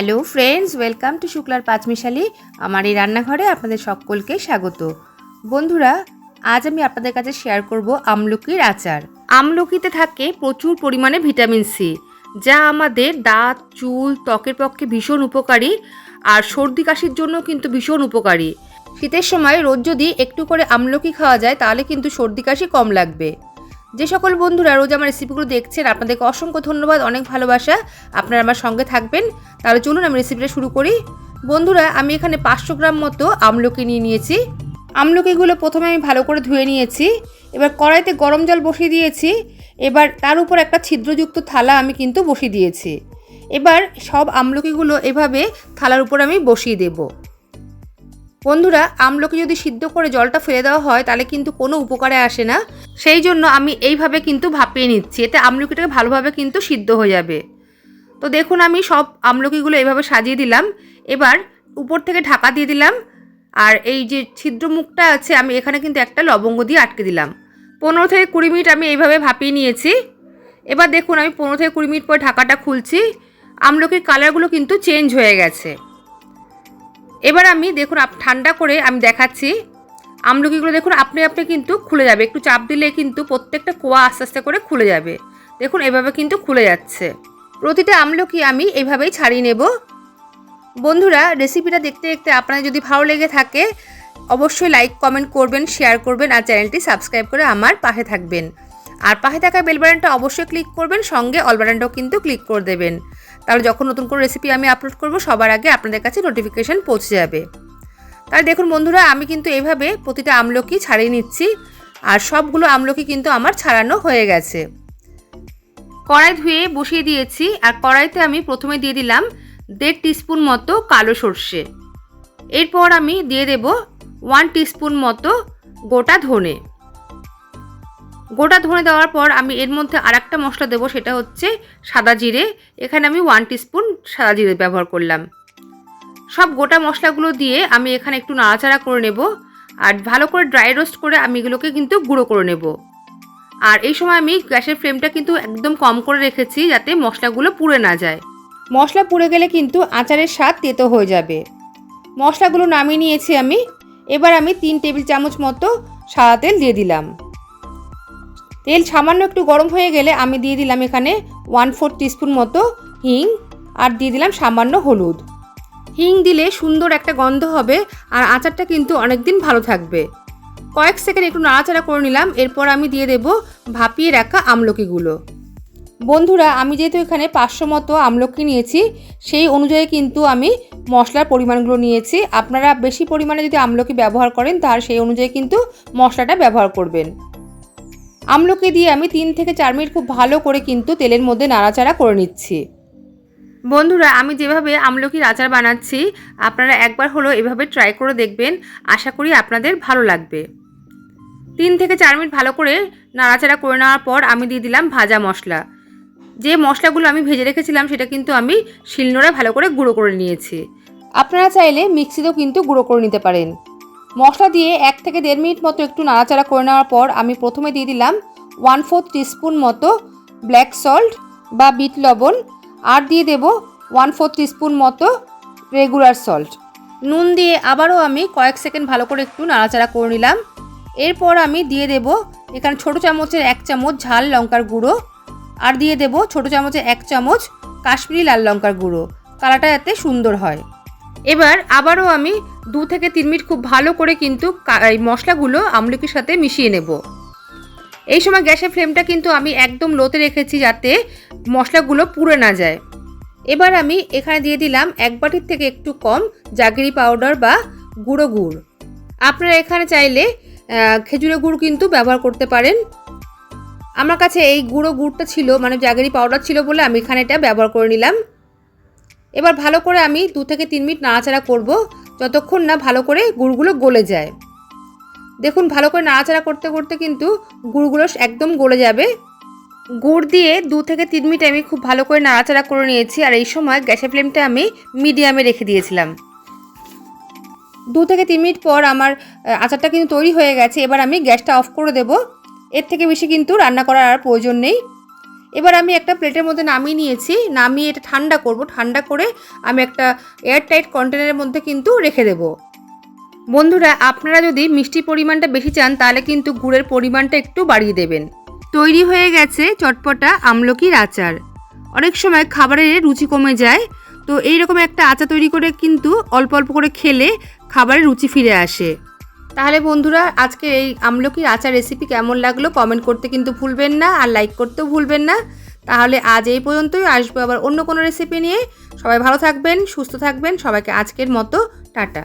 Hello friends welcome to শুক্লার পাঁচমিশালি আমার এই রান্নাঘরে আপনাদের সকলকে স্বাগত। বন্ধুরা, আজ আমি আপনাদের কাছে শেয়ার করব আমলকির আচার। আমলকিতে থাকে প্রচুর পরিমাণে ভিটামিন সি যা আমাদের দাঁত, চুল, ত্বকের পক্ষে ভীষণ উপকারী আর সর্দি কাশির জন্য কিন্তু ভীষণ উপকারী। শীতের সময় রোজ যদি একটু করে আমলকি খাওয়া যায়, তাহলে কিন্তু সর্দি কাশি কম লাগবে। যে সকল বন্ধুরা রোজ আমার রেসিপিগুলো দেখছেন, আপনাদেরকে অসংখ্য ধন্যবাদ, অনেক ভালোবাসা। আপনারা আমার সঙ্গে থাকবেন। তাহলে চলুন আমি রেসিপিটা শুরু করি। বন্ধুরা, আমি এখানে পাঁচশো গ্রাম মতো আমলকি নিয়ে নিয়েছি। আমলকিগুলো প্রথমে আমি ভালো করে ধুয়ে নিয়েছি। এবার কড়াইতে গরম জল বসিয়ে দিয়েছি। এবার তার উপর একটা ছিদ্রযুক্ত থালা আমি কিন্তু বসিয়ে দিয়েছি। এবার সব আমলকিগুলো এভাবে থালার উপর আমি বসিয়ে দেবো। বন্ধুরা, আমলকি যদি সিদ্ধ করে জলটা ফেলে দেওয়া হয়, তাহলে কিন্তু কোনো উপকারে আসে না। সেই জন্য আমি এইভাবে কিন্তু ভাপিয়ে নিচ্ছি। এতে আমলকিটাকে ভালোভাবে কিন্তু সিদ্ধ হয়ে যাবে। তো দেখুন, আমি সব আমলকিগুলো এইভাবে সাজিয়ে দিলাম। এবার উপর থেকে ঢাকা দিয়ে দিলাম। আর এই যে ছিদ্র মুখটা আছে, আমি এখানে কিন্তু একটা লবঙ্গ দিয়ে আটকে দিলাম। পনেরো থেকে কুড়ি মিনিট আমি এইভাবে ভাপিয়ে নিয়েছি। এবার দেখুন, আমি পনেরো থেকে কুড়ি মিনিট পর ঢাকাটা খুলছি। আমলকির কালারগুলো কিন্তু চেঞ্জ হয়ে গেছে। এবার আমি দেখুন, আপ- ঠান্ডা করে আমি দেখাচ্ছি। আমলকিগুলো দেখুন, আপনি আপনি কিন্তু খুলে যাবে। একটু চাপ দিলে কিন্তু প্রত্যেকটা কোয়া আস্তে আস্তে করে খুলে যাবে। দেখুন, এভাবে কিন্তু খুলে যাচ্ছে। প্রতিটা আমলকি আমি এইভাবেই ছাড়িয়ে নেব। বন্ধুরা, রেসিপিটা দেখতে দেখতে আপনার যদি ভালো লেগে থাকে, অবশ্যই লাইক, কমেন্ট করবেন, শেয়ার করবেন আর চ্যানেলটি সাবস্ক্রাইব করে আমার পাশে থাকবেন। আর পাশে থাকা বেল বাটনটা অবশ্যই ক্লিক করবেন, সঙ্গে অল বাটনটাও কিন্তু ক্লিক করে দেবেন। তাহলে যখন নতুন কোনো রেসিপি আমি আপলোড করব, সবার আগে আপনাদের কাছে নোটিফিকেশান পৌঁছে যাবে। তাহলে দেখুন বন্ধুরা, আমি কিন্তু এইভাবে প্রতিটা আমলকি ছাড়িয়ে নিচ্ছি, আর সবগুলো আমলকি কিন্তু আমার ছাড়ানো হয়ে গেছে। কড়াই ধুয়ে বসিয়ে দিয়েছি, আর কড়াইতে আমি প্রথমে দিয়ে দিলাম দেড় টিস্পুন মতো কালো সর্ষে। এরপর আমি দিয়ে দেব ওয়ান টিস্পুন মতো গোটা ধনে। গোটা ধনে দেওয়ার পর আমি এর মধ্যে আর একটা মশলা দেবো, সেটা হচ্ছে সাদা জিরে। এখানে আমি ওয়ান টিস্পুন সাদা জিরে ব্যবহার করলাম। সব গোটা মশলাগুলো দিয়ে আমি এখানে একটু নাড়াচাড়া করে নেব আর ভালো করে ড্রাই রোস্ট করে আমি এগুলোকে কিন্তু গুঁড়ো করে নেব। আর এই সময় আমি গ্যাসের ফ্লেমটা কিন্তু একদম কম করে রেখেছি যাতে মশলাগুলো পুড়ে না যায়। মশলা পুড়ে গেলে কিন্তু আচারের স্বাদ তেতো হয়ে যাবে। মশলাগুলো নামিয়ে নিয়েছি আমি। এবার আমি তিন টেবিল চামচ মতো সাদা তেল দিয়ে দিলাম। তেল সামান্য একটু গরম হয়ে গেলে আমি দিয়ে দিলাম এখানে ওয়ান ফোর টিস্পুন মতো হিং আর দিয়ে দিলাম সামান্য হলুদ। হিং দিলে সুন্দর একটা গন্ধ হবে আর আচারটা কিন্তু অনেক দিন ভালো থাকবে। কয়েক সেকেন্ড একটু নাড়াচাড়া করে নিলাম, এরপর আমি দিয়ে দেব ভাপিয়ে রাখা আমলকিগুলো। বন্ধুরা, আমি যেহেতু এখানে পাঁচশো মতো আমলকি নিয়েছি, সেই অনুযায়ী কিন্তু আমি মশলার পরিমাণগুলো নিয়েছি। আপনারা বেশি পরিমাণে যদি আমলকি ব্যবহার করেন তার সেই অনুযায়ী কিন্তু মশলাটা ব্যবহার করবেন। আমলকি দিয়ে আমি তিন থেকে চার মিনিট খুব ভালো করে কিন্তু তেলের মধ্যে নাড়াচাড়া করে নিচ্ছি। বন্ধুরা আমি যেভাবে আমলকির আচার বানাচ্ছি আপনারা একবার হলো এভাবে ট্রাই করে দেখবেন। আশা করি আপনাদের ভালো লাগবে। তিন থেকে চার মিনিট ভালো করে নাড়াচাড়া করে নেওয়ার পর আমি দিয়ে দিলাম ভাজা মশলা। যে মশলাগুলো আমি ভেজে রেখেছিলাম সেটা কিন্তু আমি শিলনোড়ায় ভালো করে গুঁড়ো করে নিয়েছি। আপনারা চাইলে মিক্সিতেও কিন্তু গুঁড়ো করে নিতে পারেন। মশলা দিয়ে এক থেকে দেড় মিনিট মতো একটু নাড়াচাড়া করে নেওয়ার পর আমি প্রথমে দিয়ে দিলাম ওয়ান ফোর্থ টিস্পুন মতো ব্ল্যাক সল্ট বা বিট লবণ আর দিয়ে দেব ওয়ান ফোর্থ টিস্পুন মতো রেগুলার সল্ট। নুন দিয়ে আবারও আমি কয়েক সেকেন্ড ভালো করে একটু নাড়াচাড়া করে নিলাম। এরপর আমি দিয়ে দেব এখানে ছোটো চামচের এক চামচ ঝাল লঙ্কার গুঁড়ো আর দিয়ে দেব ছোটো চামচের এক চামচ কাশ্মীরি লাল লঙ্কার গুঁড়ো। কালারটা এতে সুন্দর হয়। এবার আবারও আমি দু থেকে তিন মিনিট খুব ভালো করে কিন্তু এই মশলাগুলো আমলকির সাথে মিশিয়ে নেব। এই সময় গ্যাসের ফ্লেমটা কিন্তু আমি একদম লোতে রেখেছি যাতে মশলাগুলো পুড়ে না যায়। এবার আমি এখানে দিয়ে দিলাম এক বাটির থেকে একটু কম জাগিরি পাউডার বা গুঁড়ো গুড়। আপনারা এখানে চাইলে আহ, খেজুরের গুড় কিন্তু ব্যবহার করতে পারেন। আমার কাছে এই গুঁড়ো গুড়টা ছিল মানে জাগরি পাউডার ছিল বলে আমি এখানে এটা ব্যবহার করে নিলাম। এবার ভালো করে আমি দু থেকে তিন মিনিট নাড়াচাড়া করব। যতক্ষণ না ভালো করে গুড়গুলো গলে যায়। দেখুন, ভালো করে নাড়াচাড়া করতে করতে কিন্তু গুড়গুলো একদম গলে যাবে। গুড় দিয়ে দু থেকে তিন মিনিট আমি খুব ভালো করে নাড়াচাড়া করে নিয়েছি আর এই সময় গ্যাসের ফ্লেমটা আমি মিডিয়ামে রেখে দিয়েছিলাম। দু থেকে তিন মিনিট পর আমার আচারটা কিন্তু তৈরি হয়ে গেছে। এবার আমি গ্যাসটা অফ করে দেব। এর থেকে বেশি কিন্তু রান্না করার আর প্রয়োজন নেই। এবার আমি একটা প্লেটের মধ্যে নামিয়ে নিয়েছি। নামিয়ে এটা ঠান্ডা করব। ঠান্ডা করে আমি একটা এয়ারটাইট কন্টেনারের মধ্যে কিন্তু রেখে দেবো। বন্ধুরা, আপনারা যদি মিষ্টির পরিমাণটা বেশি চান, তাহলে কিন্তু গুড়ের পরিমাণটা একটু বাড়িয়ে দেবেন। তৈরি হয়ে গেছে চটপটা আমলকির আচার। অনেক সময় খাবারের রুচি কমে যায়, তো এইরকম একটা আচার তৈরি করে কিন্তু অল্প অল্প করে খেলে খাবারের রুচি ফিরে আসে। তাহলে বন্ধুরা, আজকে এই আমলকির আচার রেসিপি কেমন লাগল কমেন্ট করতে কিন্তু ভুলবেন না আর লাইক করতেও ভুলবেন না। তাহলে আজ এই পর্যন্তই, আসব আবার অন্য কোনো রেসিপি নিয়ে। সবাই ভালো থাকবেন, সুস্থ থাকবেন, সবাইকে আজকের মতো, টাটা।